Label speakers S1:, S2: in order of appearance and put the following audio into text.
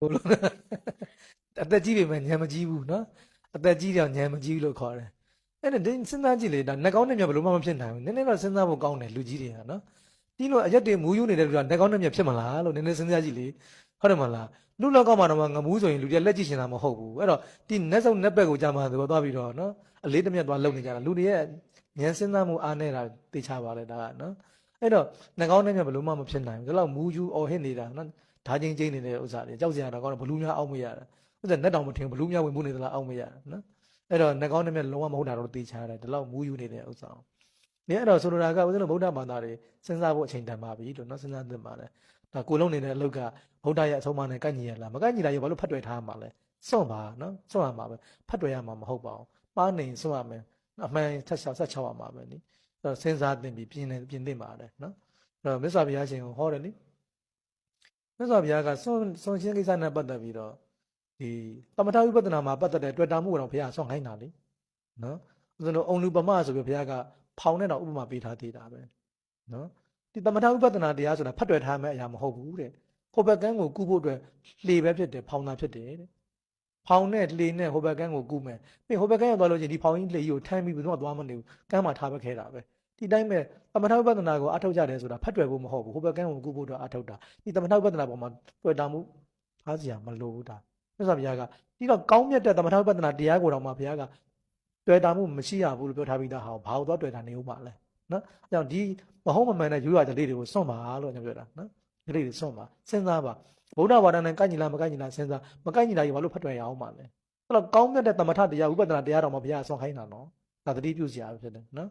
S1: ဘလို့အသက်ကြီးပေမဲ့ညံမကြီးဘူးနော်အသက်ကြီးတော့ညံမကြီးဘူးလို့ခေါ်တယ်အဲ့ဒါဒီစဉ်းစားကြည့်လေဒါနှကောင်းနဲ့မြတ်ဘလို့မှမဖြစ်နိုင်ဘူးနည်းနည်းတော့စဉ်းစားဖို့ကောင်းတယ်လူကြီးတွေကနော်ဒီလိုအရက်တွေမူးယူနေတဲ့လူကနှကောင်းနဲ့မြတ်ဖြစ်မလားလို့နည်းနည်းစဉ်းစားကြည့်လေဟုတ်တယ်မလားလူလောကမှာတော့ငမူးဆိုရင်လူတွေကလက်ကြည့်ရှင်တာမဟုတ်ဘူးအဲ့တော့ဒီနက်စုံနက်ဘက်ကိုကြာမှသူကသွားပြီးတော့နော်အလေးတမြတ်သွားလုံနေကြတာလူတွေရဲ့ဉာဏ်စဉ်းစားမှုအားနေတာသိချပါလေဒါကနော်အဲ့တော့နှကောင်းနဲ့မြတ်ဘလို့မှမဖြစ်နိုင်ဘူးဒါတော့မူးယူအော်ဟစ်နေတာနော် ဓာချင်းချင်းနေတဲ့ဥစ္စာတွေကြောက်စရာတော့ကောင်းတယ်ဘလူးများအောက်မရတာဥစ္စာနဲ့တောင်မထင်ဘလူးများဝင်မှုနေသလားအောက်မရတာနော်အဲ့တော့နှကောင်းနဲ့မြတ်လုံးဝမဟုတ်တာတော့သိချရတယ်ဒီလောက်မူးယူနေတဲ့ဥစ္စာနေအဲ့တော့ဆိုလိုတာကဦးဇင်းတို့ဗုဒ္ဓဘာသာတွေစဉ်းစားဖို့အချိန်တန်ပါပြီလို့နော်စဉ်းစားသင့်ပါတယ်ဒါကိုလုံးနေတဲ့အလုပ်ကဗုဒ္ဓရဲ့အဆုံးအမနဲ့ကန့်ညီရလားမကန့်ညီတာရောဘာလို့ဖတ်တွေ့ထားမှာလဲစွန့်ပါနော်စွန့်ရမှာပဲဖတ်တွေ့ရမှာမဟုတ်ပါဘူးပါနေစွန့်ရမယ်အမှန်ဆက်ချောက်ဆက်ချောက်ရမှာပဲနိအဲ့တော့စဉ်းစားသင့်ပြီးပြင်နေပြင်သင့်ပါတယ်နော်အဲ့တော့မြတ်စွာဘုရားရှင်ကိုဟောတယ်နိ မြတ်စွာဘုရားကဆွန်ဆွန်ရှင်းကိစ္စနဲ့ပတ်သက်ပြီးတော့ဒီတမထဝိပဿနာမှာပတ်သက်တဲ့တွေ့တာမှုကတော့ဘုရားဆွန်ခိုင်းတာလေနော်ဦးဇင်းတို့အုံလူပမဆိုပြီးဘုရားကဖောင်နဲ့တော့ဥပမာပေးထားသေးတာပဲနော်ဒီတမထဝိပဿနာတရားဆိုတာဖတ်တွေ့ထားမယ့်အရာမဟုတ်ဘူးတဲ့ဟိုဘက်ကန်းကိုကူဖို့အတွက်လှေပဲဖြစ်တယ်ဖောင်တာဖြစ်တယ်တဲ့ဖောင်နဲ့လှေနဲ့ဟိုဘက်ကန်းကိုကူမယ်ပြီးဟိုဘက်ကန်းရောက်သွားလို့ချင်းဒီဖောင်ကြီးလှေကြီးကိုထမ်းပြီးဘယ်သူမှသွားမနေဘူးကမ်းမှာထားပခဲ့တာပဲ ဒီတိုင်းပဲတမထဝိပဿနာကိုအထောက်ကြတယ်ဆိုတာဖတ်တွေ့ဖို့မဟုတ်ဘူးဟိုဘက်ကန်းကိုကူဖို့အတွက်အထောက်တာဒီသမထဝိပဿနာပေါ်မှာတွေ့တာမှုအားစရာမလိုဘူးဒါမြတ်စွာဘုရားကဒီတော့ကောင်းမြတ်တဲ့သမထဝိပဿနာတရားကိုတော့မှဘုရားကတွေ့တာမှုမရှိရဘူးလို့ပြောထားပြီးသားဟာဘာလို့တော့တွေ့တာနေဦးမှာလဲနော်အဲကြောင့်ဒီမဟုတ်မမှန်တဲ့ယူရတဲ့လေးတွေကိုစွန့်ပါလို့ကျွန်တော်ပြောတာနော်ဒီလေးတွေစွန့်ပါစဉ်းစားပါဗုဒ္ဓဘာသာနဲ့ကန့်ညီလားမကန့်ညီလားစဉ်းစားမကန့်ညီတာကြီးဘာလို့ဖတ်တွေ့ရအောင်မှာလဲအဲ့တော့ကောင်းမြတ်တဲ့သမထတရားဝိပဿနာတရားတော်မှာဘုရားဆွန့်ခိုင်းတာနော်ဒါတတိပြုစရာပဲဖြစ်တယ်နော်